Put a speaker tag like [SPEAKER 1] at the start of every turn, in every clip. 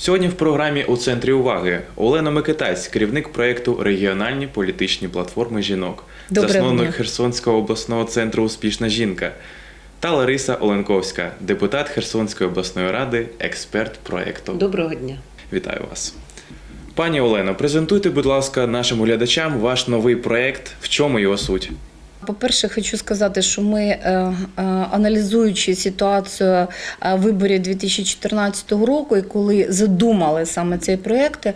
[SPEAKER 1] Сьогодні в програмі у центрі уваги Олена Микитась, керівник проєкту Регіональні політичні платформи жінок, засновник
[SPEAKER 2] дня.
[SPEAKER 1] Херсонського обласного центру Успішна жінка та Лариса Оленковська, депутат Херсонської обласної ради, експерт проєкту.
[SPEAKER 2] Доброго дня.
[SPEAKER 1] Вітаю вас. Пані Олено, презентуйте, будь ласка, нашим глядачам ваш новий проєкт. В чому його суть?
[SPEAKER 2] По-перше, хочу сказати, що ми, е, е, аналізуючи ситуацію е, виборів 2014 року, і коли задумали саме цей проєкт,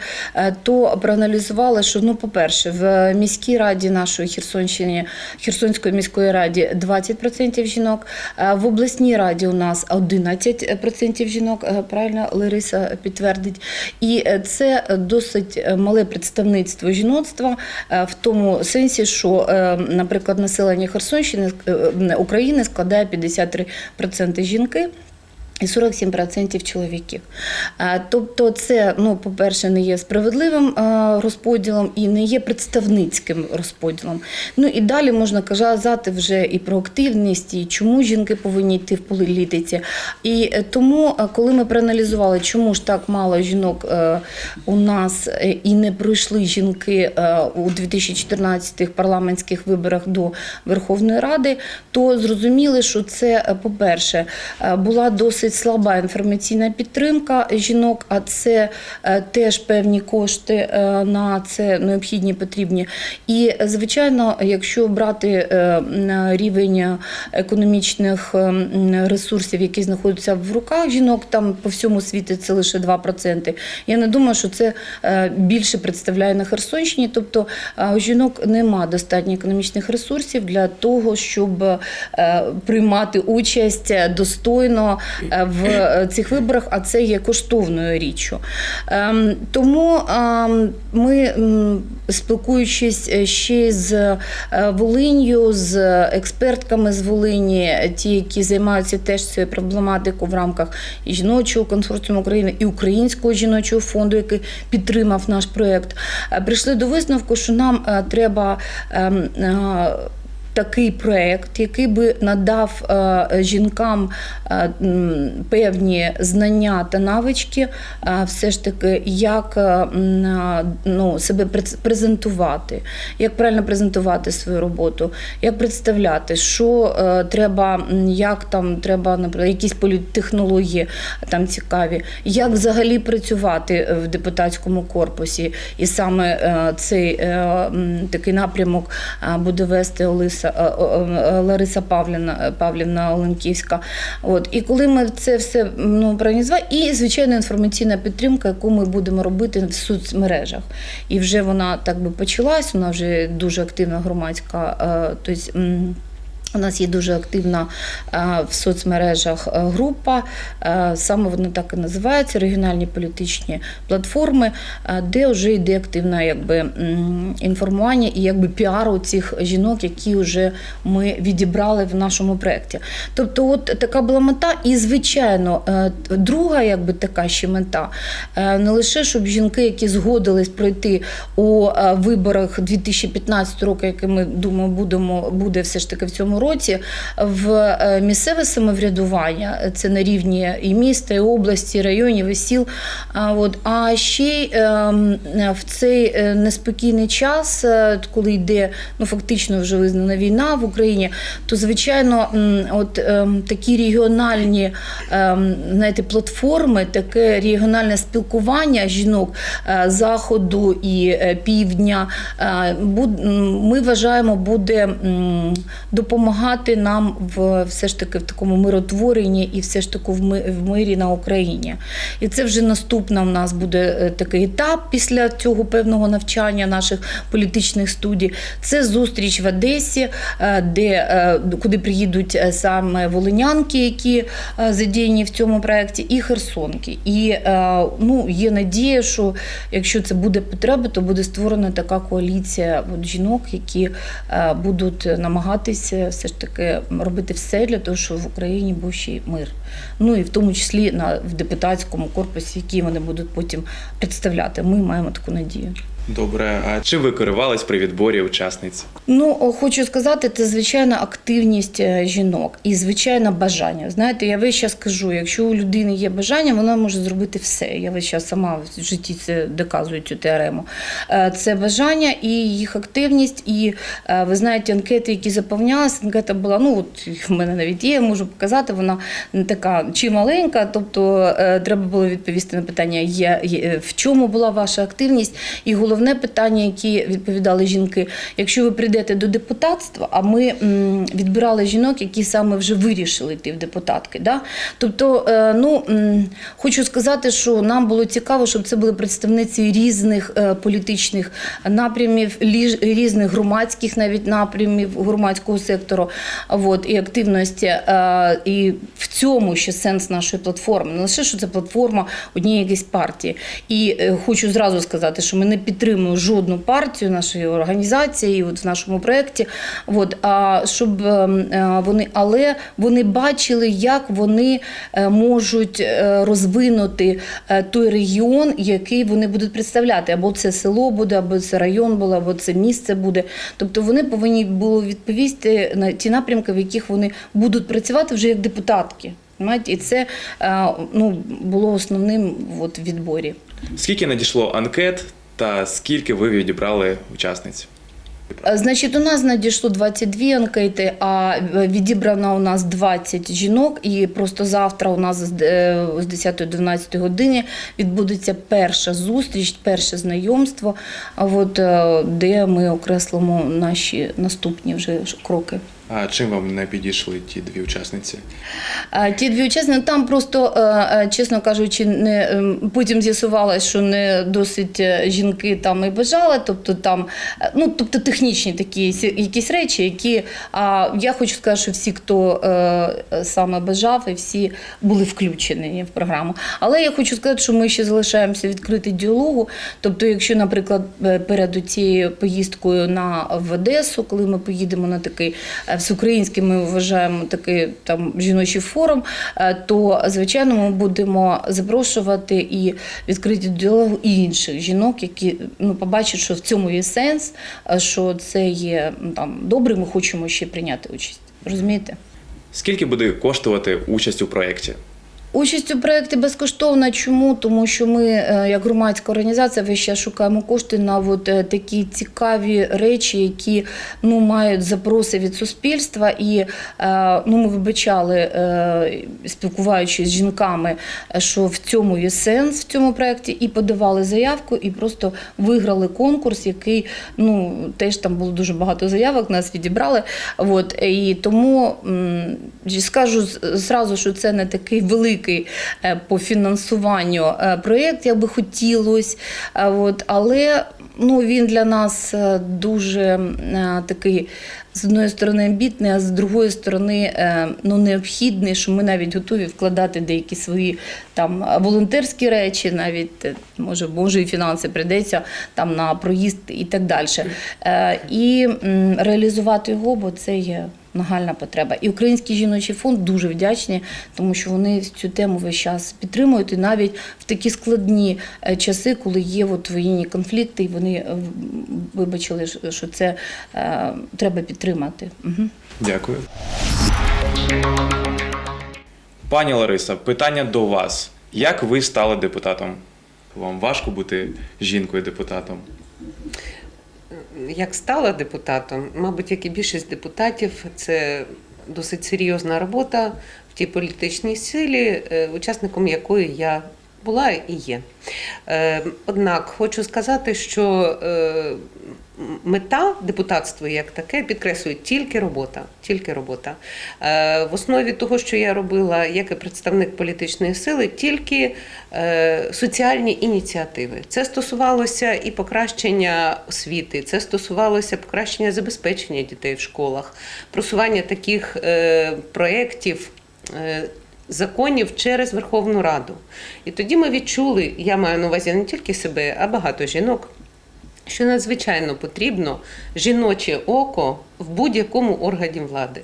[SPEAKER 2] то проаналізували, що ну, по-перше, в міській раді нашої Херсонщини, Херсонської міської раді 20% жінок, в обласній раді у нас 11% жінок, правильно Лариса підтвердить. І це досить мале представництво жіноцтва в тому сенсі, що, наприклад, населення Херсонщини е, України складає 53% жінки. І 47% чоловіків. Тобто, це, ну, по-перше, не є справедливим розподілом і не є представницьким розподілом. Ну і далі можна казати вже і про активність, і чому жінки повинні йти в політиці. І е, тому, е, коли ми проаналізували, чому ж так мало жінок е, у нас і не пройшли жінки у 2014 парламентських виборах до Верховної Ради, то зрозуміли, що це, е, по-перше, е, була досить слаба інформаційна підтримка жінок, а це е, теж певні кошти е, на це необхідні потрібні. І, звичайно, якщо брати е, рівень економічних ресурсів, які знаходяться в руках жінок, там по всьому світі це лише 2%. Я не думаю, що це більше представляє на Херсонщині. Тобто у жінок нема достатньо економічних ресурсів для того, щоб приймати участь достойно в е, цих виборах, а це є коштовною річчю. Ем, Тому ем, ми, спілкуючись е, ще з е, Волинью, з експертками з Волині, ті, які займаються теж цією проблематикою в рамках жіночого консорціуму України, і Українського жіночого фонду, який підтримав наш проєкт, е, прийшли до висновку, що нам е, треба. Такий проект, який би надав е, жінкам е, певні знання та навички, е, все ж таки, як ну, себе презентувати, як правильно презентувати свою роботу, як представляти, що треба, як там треба, наприклад, якісь політтехнології там цікаві, як взагалі працювати в депутатському корпусі. І саме цей такий напрямок буде вести Олиса, е, е, Лариса Павлівна, Павлівна Оленківська. От. І коли ми це все ну, проаналізували, і, звичайно, інформаційна підтримка, яку ми будемо робити в соцмережах. І вже вона так би почалась, вона вже дуже активна громадська. е, Тобто, у нас є дуже активна е, в соцмережах е, група, е, саме вона так і називається регіональні політичні платформи, де вже йде активне якби, інформування і якби піару цих жінок, які вже ми відібрали в нашому проєкті. Тобто, от така була мета, і звичайно, друга, якби така ще мета, не лише щоб жінки, які згодились пройти у виборах 2015 року, який ми думаю, будемо буде все ж таки в цьому році, в е, місцеве самоврядування, це на рівні і міста, і області, і районів, і сіл. От, а ще ем, в цей е, неспокійний час, е, коли йде ну, фактично вже визнана війна в Україні, то звичайно, от ем, такі регіональні ем, знаєте, платформи, таке регіональне спілкування жінок е, заходу і е, півдня, е, ми вважаємо, буде м, допомагати нам в все ж таки в такому миротворенні і все ж таки в ми- в мирі на Україні. І це вже наступна в нас буде е, такий етап після цього певного навчання наших політичних студій. Це зустріч в Одесі, е, де е, куди приїдуть саме волинянки, які задіяні в цьому проєкті, і херсонки. І ну, є надія, що якщо це буде потреба, то буде створена така коаліція жінок, які будуть намагатися все ж таки робити все для того, щоб в Україні був ще й мир. Ну і в тому числі на в депутатському корпусі, який вони будуть потім представляти. Ми маємо таку надію.
[SPEAKER 1] Добре, а чим ви керувались при відборі учасниць?
[SPEAKER 2] Ну, хочу сказати, це звичайна активність е, жінок і звичайне бажання. Знаєте, я весь час кажу, якщо у людини є бажання, вона може зробити все. Я весь час сама в житті це доказую цю теорему. Е, Це бажання і їх активність. І е, ви знаєте, анкети, які заповнялися, анкета була, ну от в мене навіть є, можу показати, вона така чи маленька, тобто треба було відповісти на питання, є, є, в чому була ваша активність. І головне питання, які відповідали жінки, якщо ви прийдете до депутатства, а ми відбирали жінок, які саме вже вирішили йти в депутатки. Да? Тобто, е, ну, хочу сказати, що нам було цікаво, щоб це були представниці різних е, політичних напрямів, різних громадських навіть напрямів громадського сектору от, і активності. Е, І в цьому ще сенс нашої платформи. Не лише що це платформа однієї якоїсь партії. І хочу зразу сказати, що ми не підтримуємо жодну партію нашої організації, от в нашому проєкті. От, а щоб е, е, вони, але вони бачили, як вони е, можуть е, розвинути той регіон, який вони будуть представляти. Або це село буде, або це район буде, або це місце буде. Тобто вони повинні були відповісти на ті напрямки, в яких вони будуть працювати вже як депутатки. І це ну, було основним от, в відборі.
[SPEAKER 1] Скільки надійшло анкет та скільки ви відібрали учасниць?
[SPEAKER 2] Е, Значить, у нас надійшло 22 анкети, а е, відібрано у нас 20 жінок. І просто завтра у нас з е, з 10 до 12 години відбудеться перша зустріч, перше знайомство, от, е, де ми окреслимо наші наступні вже кроки.
[SPEAKER 1] А чим вам не підійшли ті дві учасниці?
[SPEAKER 2] Ті дві учасники, там просто, е, е, чесно кажучи, не ем, потім з'ясувалось, що не досить е, жінки там і бажали, тобто там, ну тобто технічні такі якісь речі, які а я хочу сказати, що всі, хто саме бажав, і всі були включені в програму. Але я хочу сказати, що ми ще залишаємося відкриті діалогу. Тобто, якщо, наприклад, перед цією поїздкою на в Одесу, коли ми поїдемо на такий всеукраїнський, ми вважаємо такий там жіночий форум, е, то звичайно ми будемо запрошувати і відкриті діалогу інших жінок, які ну побачать, що в цьому є сенс, е, що це є там добре. Ми хочемо ще прийняти участь. Розумієте?
[SPEAKER 1] Скільки буде коштувати участь у проєкті?
[SPEAKER 2] Участь у проєкті безкоштовна. Чому? Тому що ми, е, як громадська організація, весь час шукаємо кошти на от е, такі цікаві речі, які ну, мають запроси від суспільства. І е, ну, ми вибачали, спілкуваючись з жінками, що в цьому є сенс в цьому проєкті, і подавали заявку, і просто виграли конкурс, який ну, теж там було дуже багато заявок, нас відібрали. От, і тому скажу зразу, що це не такий великий е, по фінансуванню е, проєкт, як би хотілося. Е, От, але ну, він для нас дуже такий. З одної сторони амбітний, а з другої сторони ну, необхідний, що ми навіть готові вкладати деякі свої там волонтерські речі, навіть може, може і фінанси прийдеться там на проїзд і так далі. І реалізувати його, бо це є нагальна потреба. І Український жіночий фонд дуже вдячні, тому що вони цю тему весь час підтримують. І навіть в такі складні е, часи, коли є от воєнні конфлікти, і вони е, вибачили, що- це е, треба підтримати.
[SPEAKER 1] Дякую. Пані Лариса, питання до вас. Як ви стали депутатом? Вам важко бути жінкою депутатом?
[SPEAKER 3] Як стала депутатом, мабуть, як і більшість депутатів, це досить серйозна робота в тій політичній силі, е, учасником якої я була і є. Е, Однак хочу сказати, що е, мета депутатства як таке підкреслює тільки робота. Тільки робота. Е, В основі того, що я робила, як і представник політичної сили, тільки е, соціальні ініціативи. Це стосувалося і покращення освіти, це стосувалося покращення забезпечення дітей в школах, просування таких е, проєктів. Законів через Верховну Раду. І тоді ми відчули, я маю на увазі не тільки себе, а багато жінок, що надзвичайно потрібно жіноче око в будь-якому органі влади.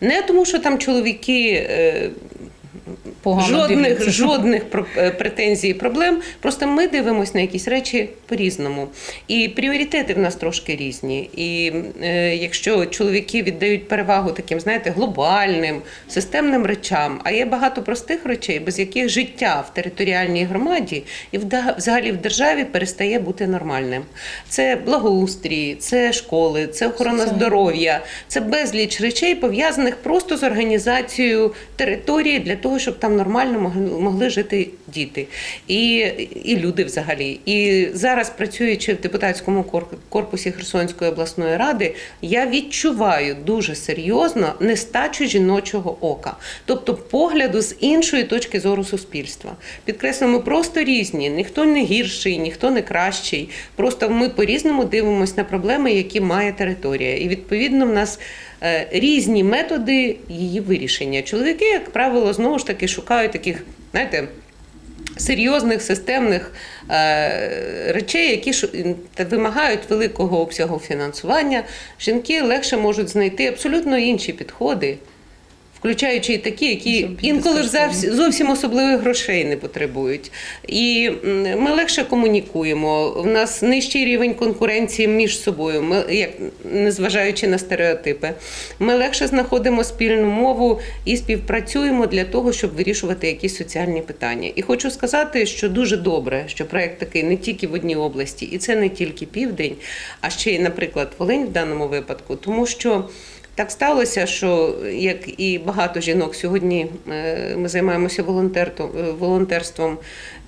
[SPEAKER 3] Не тому, що там чоловіки е,
[SPEAKER 2] Погано
[SPEAKER 3] жодних,
[SPEAKER 2] дивляться.
[SPEAKER 3] жодних е, претензій і проблем. Просто ми дивимося на якісь речі по-різному. І пріоритети в нас трошки різні. І е, якщо чоловіки віддають перевагу таким, знаєте, глобальним, системним речам, а є багато простих речей, без яких життя в територіальній громаді і взагалі в державі перестає бути нормальним. Це благоустрій, це школи, це охорона здоров'я, це безліч речей пов'язаних просто з організацією території для того, щоб там нормально могли, могли жити діти і, і люди взагалі. І зараз, працюючи в депутатському корпусі Херсонської обласної ради, я відчуваю дуже серйозно нестачу жіночого ока, тобто погляду з іншої точки зору суспільства. Підкреслю, ми просто різні, ніхто не гірший, ніхто не кращий. Просто ми по-різному дивимося на проблеми, які має територія. І відповідно в нас різні методи її вирішення. Чоловіки, як правило, знову ж таки шукають таких, знаєте. Серйозних системних е, речей, які ш- вимагають великого обсягу фінансування, жінки легше можуть знайти абсолютно інші підходи, включаючи і такі, які інколи ж зовсім особливих грошей не потребують. І ми легше комунікуємо. В нас нижчий рівень конкуренції між собою, ми, як, незважаючи на стереотипи. Ми легше знаходимо спільну мову і співпрацюємо для того, щоб вирішувати якісь соціальні питання. І хочу сказати, що дуже добре, що проект такий не тільки в одній області, і це не тільки південь, а ще й, наприклад, Волинь в даному випадку, тому що. Так сталося, що як і багато жінок сьогодні е, ми займаємося е, волонтерством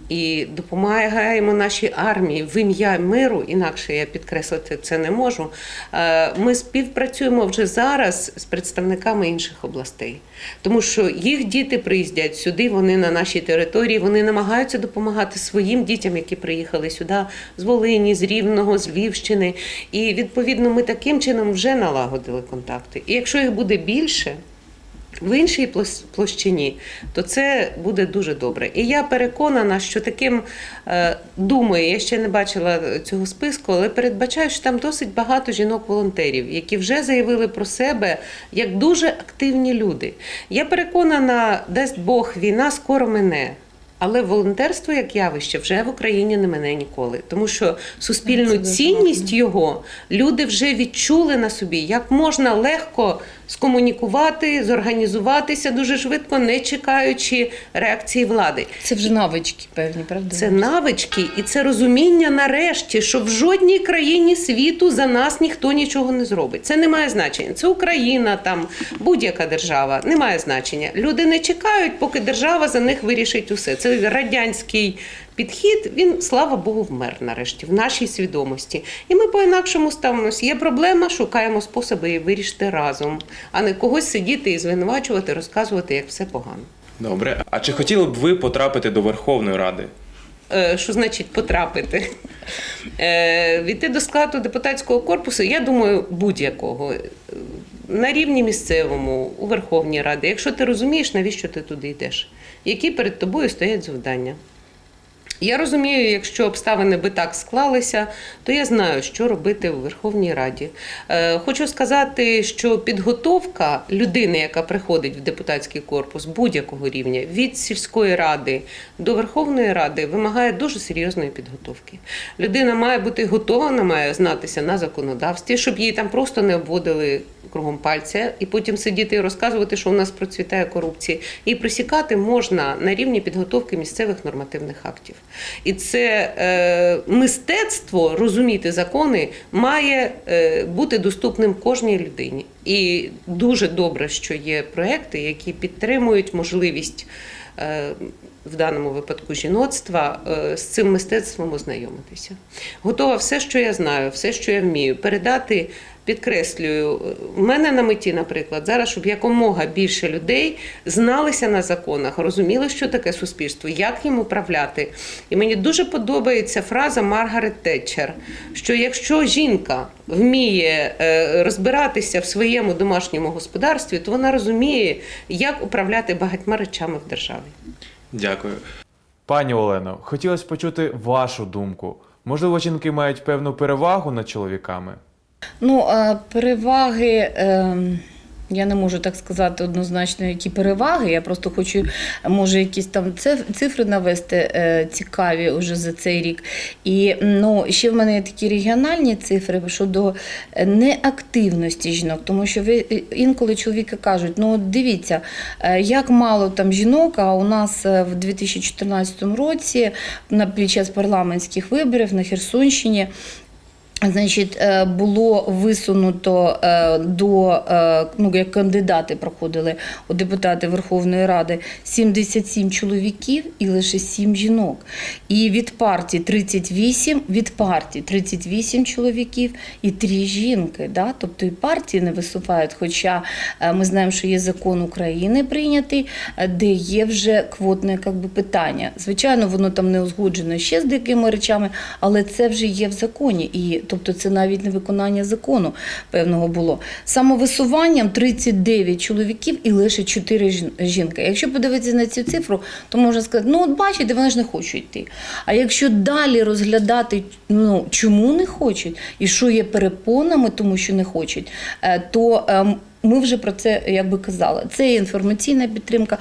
[SPEAKER 3] і допомагаємо нашій армії в ім'я миру, інакше я підкреслити це не можу. Е, Ми співпрацюємо вже зараз з представниками інших областей, тому що їх діти приїздять сюди, вони на нашій території, вони намагаються допомагати своїм дітям, які приїхали сюди з Волині, з Рівного, з Львівщини. І відповідно ми таким чином вже налагодили контакти. І якщо їх буде більше, в іншій площині, то це буде дуже добре. І я переконана, що таким е, думаю, я ще не бачила цього списку, але передбачаю, що там досить багато жінок-волонтерів, які вже заявили про себе як дуже активні люди. Я переконана, дасть Бог, війна скоро мине. Але волонтерство як явище вже в Україні не мене ніколи, тому що суспільну цінність його люди вже відчули на собі, як можна легко скомунікувати, зорганізуватися дуже швидко, не чекаючи реакції влади.
[SPEAKER 2] Це вже навички певні, правда?
[SPEAKER 3] Це навички і це розуміння нарешті, що в жодній країні світу за нас ніхто нічого не зробить. Це не має значення. Це Україна, там будь-яка держава, не має значення. Люди не чекають, поки держава за них вирішить усе. Це радянський підхід. Він, слава Богу, вмер нарешті в нашій свідомості. І ми по-інакшому ставимося. Є проблема, шукаємо способи її вирішити разом, а не когось сидіти і звинувачувати, розказувати, як все погано.
[SPEAKER 1] Добре. А чи хотіли б ви потрапити до Верховної Ради?
[SPEAKER 3] Е, Що значить потрапити? Е, Війти до складу депутатського корпусу, я думаю, будь-якого. Е, На рівні місцевому, у Верховній Раді. Якщо ти розумієш, навіщо ти туди йдеш? Які перед тобою стоять завдання? Я розумію, якщо обставини би так склалися, то я знаю, що робити у Верховній Раді. Е, хочу сказати, що підготовка людини, яка приходить в депутатський корпус будь-якого рівня, від сільської ради до Верховної Ради, вимагає дуже серйозної підготовки. Людина має бути готова, вона має знатися на законодавстві, щоб її там просто не обводили кругом пальця, і потім сидіти і розказувати, що у нас процвітає корупція. І присікати можна на рівні підготовки місцевих нормативних актів. І це е, мистецтво розуміти закони має е, бути доступним кожній людині. І дуже добре, що є проекти, які підтримують можливість. е, В даному випадку жіноцтва е, з цим мистецтвом ознайомитися. Готова все, що я знаю, все, що я вмію, передати Підкреслюю, в мене на меті, наприклад, зараз, щоб якомога більше людей зналися на законах, розуміли, що таке суспільство, як їм управляти. І мені дуже подобається фраза Маргарет Тетчер, що якщо жінка вміє е, розбиратися в своєму домашньому господарстві, то вона розуміє, як управляти багатьма речами в державі.
[SPEAKER 1] Дякую.
[SPEAKER 4] Пані Олено, хотілося почути вашу думку. Можливо, жінки мають певну перевагу над чоловіками?
[SPEAKER 2] Ну, переваги. е, я не можу так сказати однозначно, які переваги. Я просто хочу, може, якісь там цифри навести е, цікаві вже за цей рік. І ну, ще в мене є такі регіональні цифри щодо е, неактивності жінок, тому що ви е, інколи чоловіки кажуть: ну дивіться, як мало там жінок, а у нас в 2014 році на під час парламентських виборів на Херсонщині. Значить, е, було висунуто е, до е, ну як кандидати проходили у депутати Верховної Ради 77 чоловіків і лише 7 жінок. І від партії 38, від партії 38 чоловіків і 3 жінки. Да? Тобто і партії не виступають. Хоча ми знаємо, що є закон України прийнятий, де є вже квотне как би, питання. Звичайно, воно там не узгоджено ще з деякими речами, але це вже є в законі. І тобто це навіть не виконання закону певного було. Самовисуванням 39 чоловіків і лише 4 жінки. Якщо подивитися на цю цифру, то можна сказати, ну от бачите, вони ж не хочуть йти. А якщо далі розглядати, ну чому не хочуть, і що є перепонами, тому що не хочуть, е, то ем, ми вже про це якби казали. Це інформаційна підтримка,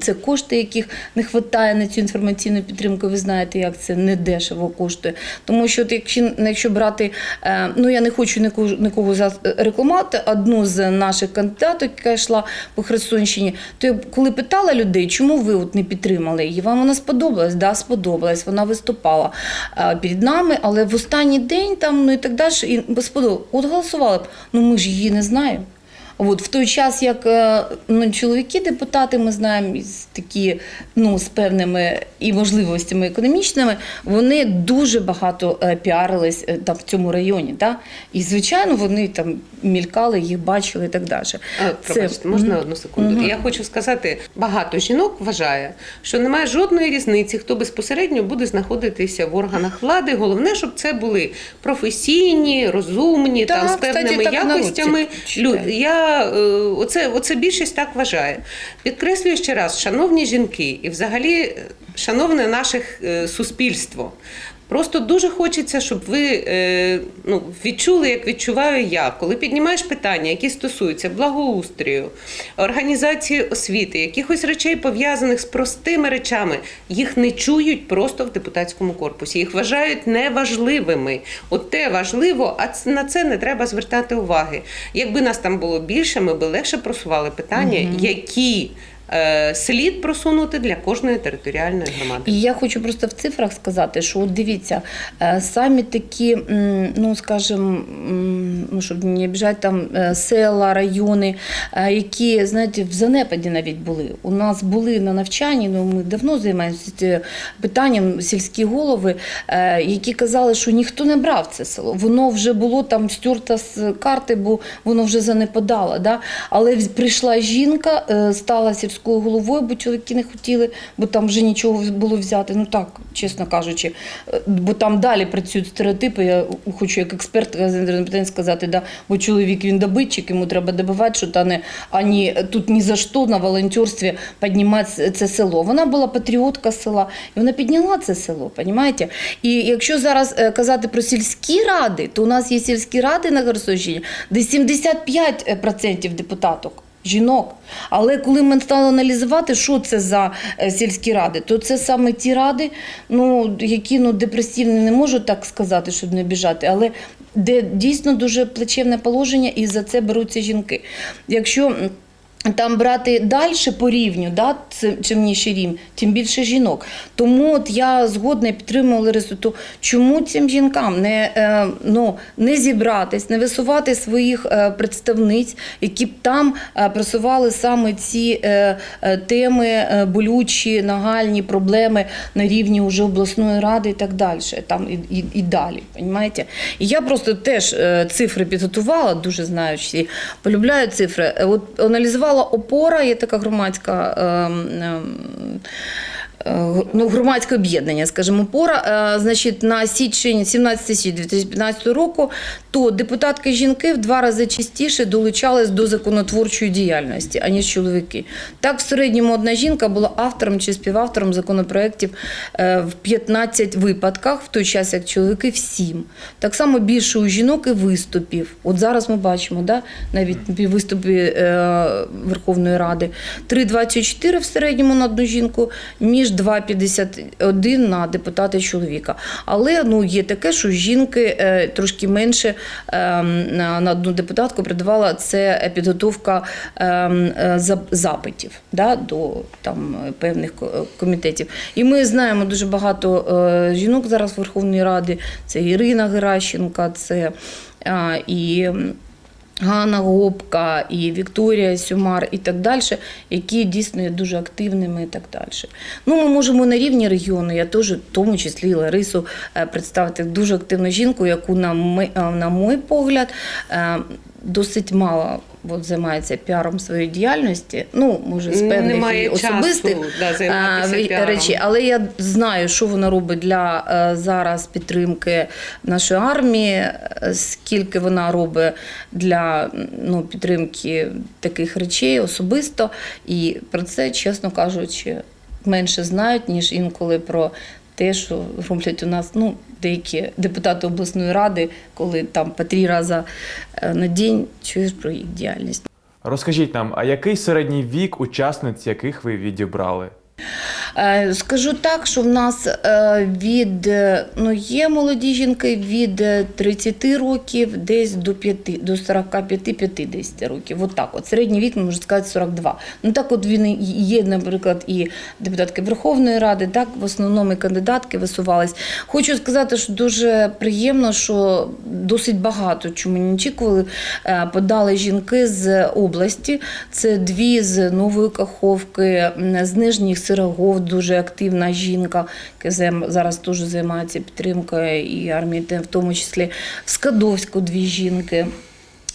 [SPEAKER 2] це, кошти, яких не вистачає на цю інформаційну підтримку. Ви знаєте, як це не дешево коштує. Тому що якщо, якщо брати, е, ну я не хочу нікого, нікого рекламувати, одну з наших кандидаток, яка йшла по Херсонщині, то я коли питала людей, чому ви от не підтримали її, вам вона сподобалась? Да, сподобалась. Вона виступала е, перед нами, але в останній день там ну і так далі, і сподобалось. От голосували б. Ну ми ж її не знаємо. От в той час, як е, ну, чоловіки, депутати, ми знаємо, такі ну з певними і можливостями економічними, вони дуже багато е, піарились е, там в цьому районі. Да? І звичайно, вони там мількали, їх бачили і так далі.
[SPEAKER 3] А, Пробачте, можна одну секунду?
[SPEAKER 2] Мгм.
[SPEAKER 3] Я хочу сказати, багато жінок вважає, що немає жодної різниці, хто безпосередньо буде знаходитися в органах влади. Головне, щоб це були професійні, розумні,
[SPEAKER 2] Так,
[SPEAKER 3] там з
[SPEAKER 2] кстати,
[SPEAKER 3] певними
[SPEAKER 2] народ
[SPEAKER 3] якостями.
[SPEAKER 2] це
[SPEAKER 3] Лю-
[SPEAKER 2] читає.
[SPEAKER 3] Е, оце, оце більшість так вважає. Підкреслюю ще раз, шановні жінки, і взагалі, е, шановне наше е, суспільство. Просто дуже хочеться, щоб ви е, ну, відчули, як відчуваю я, коли піднімаєш питання, які стосуються благоустрою, організації освіти, якихось речей пов'язаних з простими речами, їх не чують просто в депутатському корпусі. Їх вважають неважливими. От те важливо, а на це не треба звертати уваги. Якби нас там було більше, ми би легше просували питання, які слід просунути для кожної територіальної громади.
[SPEAKER 2] І я хочу просто в цифрах сказати, що от дивіться, е, самі такі, ну скажімо, ну щоб не обіжати там е, села, райони, е, які, знаєте, в занепаді навіть були. У нас були на навчанні, ну ми давно займаємося питанням сільські голови, е, які казали, що ніхто не брав це село. Воно вже було там стерто з карти, бо воно вже занепадало. Да? Але прийшла жінка, е, стала сільською головою, бо чоловіки не хотіли, бо там вже нічого було взяти. Ну так, чесно кажучи, Е, бо там далі працюють стереотипи. Я хочу як експерт з сказати, да, бо чоловік він добитчик, йому треба добивати, що та не ані тут ні за що на волонтерстві піднімати це село. Вона була патріотка села, і вона підняла це село, розумієте? І якщо зараз е, казати про сільські ради, то у нас є сільські ради на Херсонщині, де 75% депутаток. Жінок, але коли ми стали аналізувати, що це за е, сільські ради, то це саме ті ради, ну які ну депресивні, не можу так сказати, щоб не біжати, але де дійсно дуже плечевне положення, і за це беруться жінки. Якщо там брати далі по рівню, да, чим нижчий рівень, тим більше жінок. Тому от я згодна підтримую Ларису, то чому цим жінкам не, е, ну, не зібратись, не висувати своїх е, представниць, які б там е, просували саме ці теми болючі, нагальні проблеми на рівні уже обласної ради і так далі, там і, і, і далі. Понімаєте? І я просто теж цифри підготувала, дуже знаю, всі полюбляю цифри. От аналізувала опора, є така громадська. ем, ем, ну, громадське об'єднання, скажімо, опора, е, значить, на січень 17 січня 2015 року, то депутатки жінки в два рази частіше долучались до законотворчої діяльності, аніж чоловіки. Так, в середньому одна жінка була автором чи співавтором законопроєктів е, в 15 випадках, в той час як чоловіки в 7. Так само більше у жінок і виступів. От зараз ми бачимо, да, навіть виступи е, Верховної Ради 3,24 в середньому на одну жінку, між 2,51 на депутата чоловіка. Але ну, є таке, що жінки е, трошки менше е, на одну депутатку придавала це підготовка е, е, за- запитів да, до там, певних комітетів. І ми знаємо дуже багато е, жінок зараз Верховної Ради. Це Ірина Геращенка, це і. Ганна Гопка і Вікторія Сюмар і так далі, які дійсно є дуже активними і так далі. Ну, ми можемо на рівні регіону, я теж, в тому числі Ларису, е, представити дуже активну жінку, яку, на, ми- е, на мій погляд, е, досить мало от, займається піаром своєї діяльності. Ну, може, з певних
[SPEAKER 3] Немає часу,
[SPEAKER 2] особистих
[SPEAKER 3] да,
[SPEAKER 2] речей. Але я знаю, що вона робить для е, зараз підтримки нашої армії, е, скільки вона робить для ну, підтримки таких речей особисто. І про це, чесно кажучи, менше знають, ніж інколи про те, що роблять у нас ну, деякі депутати обласної ради, коли там по три рази е, на день чуєш про їх діяльність.
[SPEAKER 4] Розкажіть нам, а який середній вік учасниць, яких ви відібрали?
[SPEAKER 2] Е, Скажу так, що в нас е, від е, ну є молоді жінки від е, 30 років десь до 5, до 45-50 років. От так. От середній вік, можна сказати, 42. Ну так от він є, наприклад, і депутатки Верховної Ради, так в основному і кандидатки висувались. Хочу сказати, що дуже приємно, що досить багато, чому не очікували, подали жінки з області. Це дві з Нової Каховки, з Нижніх Сирогов, дуже активна жінка, яка зараз теж займається підтримкою і армії, в тому числі в Скадовську дві жінки.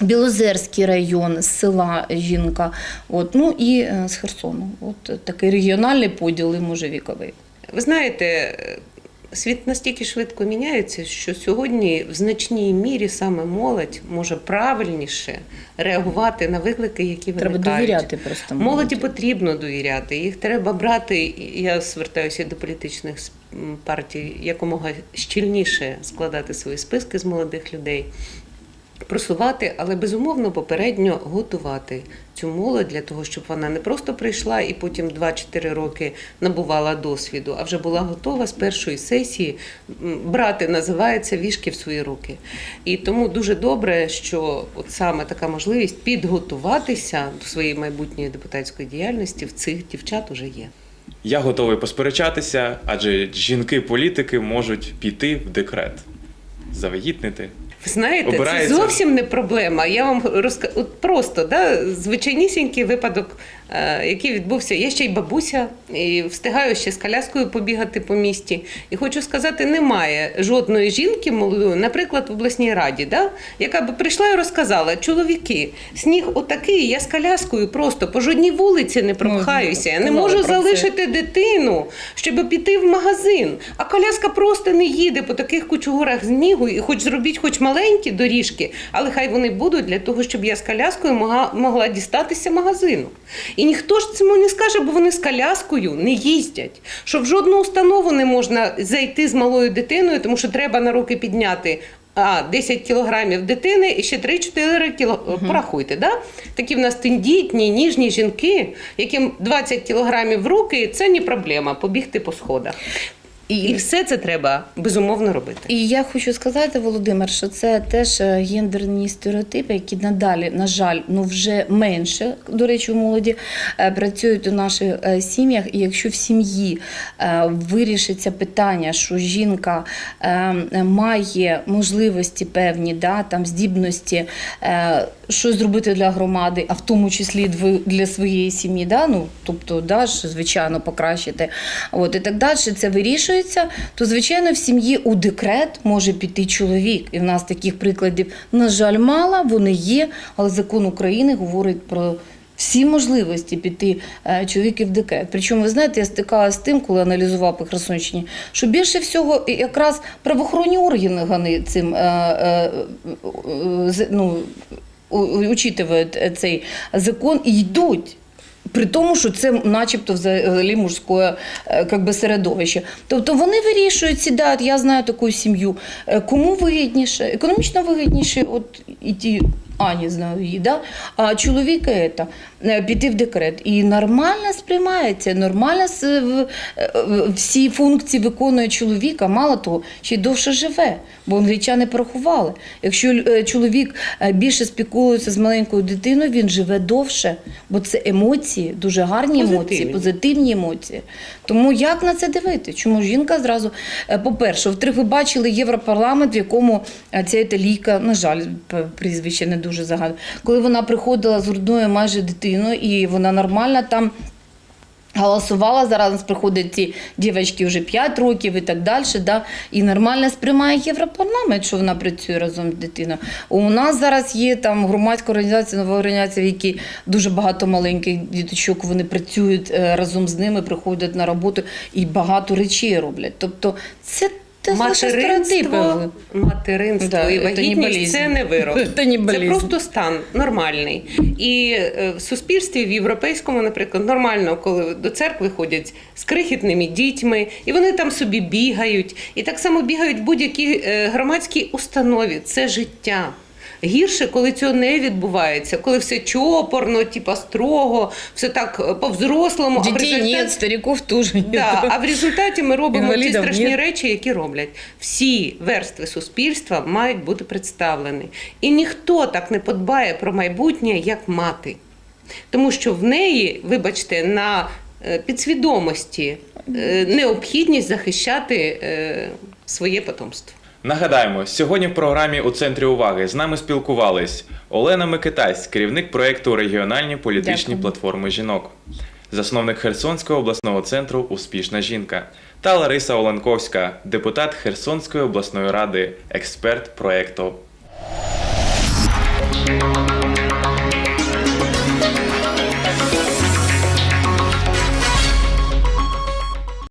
[SPEAKER 2] Білозерський район села жінка, от, ну і е, з Херсону. От такий регіональний поділ і може віковий.
[SPEAKER 3] Ви знаєте, світ настільки швидко міняється, що сьогодні в значній мірі саме молодь може правильніше реагувати на виклики, які
[SPEAKER 2] Треба довіряти просто
[SPEAKER 3] Молоді потрібно довіряти. Їх треба брати. Я звертаюся до політичних партій якомога щільніше складати свої списки з молодих людей. Просувати, але безумовно попередньо готувати цю молодь для того, щоб вона не просто прийшла і потім 2-4 роки набувала досвіду, а вже була готова з першої сесії брати, називається вішки в свої руки. І тому дуже добре, що от саме така можливість підготуватися до своєї майбутньої депутатської діяльності в цих дівчат уже є.
[SPEAKER 1] Я готовий посперечатися, адже жінки-політики можуть піти в декрет, завагітнити.
[SPEAKER 3] Ви знаєте,
[SPEAKER 1] Обирається.
[SPEAKER 3] це зовсім не проблема. Я вам розкажу просто да, звичайнісінький випадок, який відбувся. Я ще й бабуся, і встигаю ще з коляскою побігати по місті. І хочу сказати, немає жодної жінки молодої, наприклад, в обласній раді, да, яка б прийшла і розказала: чоловіки, сніг отакий, я з коляскою просто по жодній вулиці не пропхаюся. Я не можу залишити дитину, щоб піти в магазин. А коляска просто не їде по таких кучугурах снігу, і хоч зробіть хоч маленькі доріжки, але хай вони будуть для того, щоб я з коляскою могла, могла дістатися магазину. І ніхто ж цьому не скаже, бо вони з коляскою не їздять. Що в жодну установу не можна зайти з малою дитиною, тому що треба на руки підняти. А, 10 кілограмів дитини і ще 3-4 кіло... Порахуйте, да? Такі в нас тендітні, ніжні жінки, яким 20 кілограмів в руки це не проблема побігти по сходах. І все це треба безумовно робити.
[SPEAKER 2] І я хочу сказати, Володимир, що це теж е, гендерні стереотипи, які надалі, на жаль, ну вже менше, до речі, у молоді е, працюють у наших е, сім'ях. І якщо в сім'ї вирішиться питання, що жінка має можливості певні, да, там здібності, щось зробити для громади, а в тому числі для своєї сім'ї, да, ну тобто, да, звичайно, покращити. От і так далі, це вирішується, то звичайно в сім'ї у декрет може піти чоловік. І в нас таких прикладів, на жаль, мало, вони є, але закон України говорить про всі можливості піти е, чоловіків в декрет. Причому, ви знаєте, я стикалася з тим, коли аналізував по Херсонщині, що більше всього якраз правоохоронні органи цим е, е, ну, учитывають цей закон і йдуть. При тому, що це начебто взагалі мужське е, би, середовище. Тобто вони вирішують, сідають, я знаю таку сім'ю, е, кому вигідніше, економічно вигідніше, от і ті Ані знаю її, да? а чоловіка ета, е, піти в декрет. І нормально сприймається, нормально е, всі функції виконує чоловіка, мало того, ще й довше живе, бо англічани порахували. Якщо е, чоловік е, більше спілкується з маленькою дитиною, він живе довше, бо це емоції, дуже гарні емоції,
[SPEAKER 3] Позитивні.
[SPEAKER 2] позитивні емоції. Тому як на це дивити? Чому жінка зразу, е, по-перше, втрих ви бачили Європарламент, в якому е, ця італійка, на жаль, прізвище не дуже загадую, коли вона приходила з грудною майже дитиною, і вона нормально там. Голосувала зараз приходять ці дівчатки вже 5 років і так далі, да, і нормально сприймає Європарламент, що вона працює разом з дитиною. У нас зараз є там громадська організація, нова організація, в якій дуже багато маленьких діточок, вони працюють е, разом з ними, приходять на роботу і багато речей роблять. Тобто це стереотипи.
[SPEAKER 3] Материнство, материнство
[SPEAKER 2] Да,
[SPEAKER 3] і вагітність це не вирок.
[SPEAKER 2] Це не
[SPEAKER 3] Це просто стан нормальний. І е, в суспільстві, в європейському, наприклад, нормально, коли до церкви ходять з крихітними дітьми, і вони там собі бігають. І так само бігають в будь-якій е, громадській установі. Це життя. Гірше, коли цього не відбувається, коли все чопорно, типа строго, все так е, по-взрослому.
[SPEAKER 2] Дітей
[SPEAKER 3] результаті-
[SPEAKER 2] нет, стариків теж нет.
[SPEAKER 3] Да, а в результаті ми робимо ті страшні
[SPEAKER 2] ні.
[SPEAKER 3] речі, які роблять. Всі верстви суспільства мають бути представлені. І ніхто так не подбає про майбутнє, як мати. Тому що в неї, вибачте, на е, підсвідомості е, необхідність захищати своє потомство.
[SPEAKER 1] Нагадаємо, сьогодні в програмі у центрі уваги з нами спілкувались Олена Микитась, керівник проєкту Регіональні політичні
[SPEAKER 2] Дякую.
[SPEAKER 1] платформи жінок, засновник Херсонського обласного центру Успішна жінка та Лариса Оленковська, депутат Херсонської обласної ради, експерт проєкту.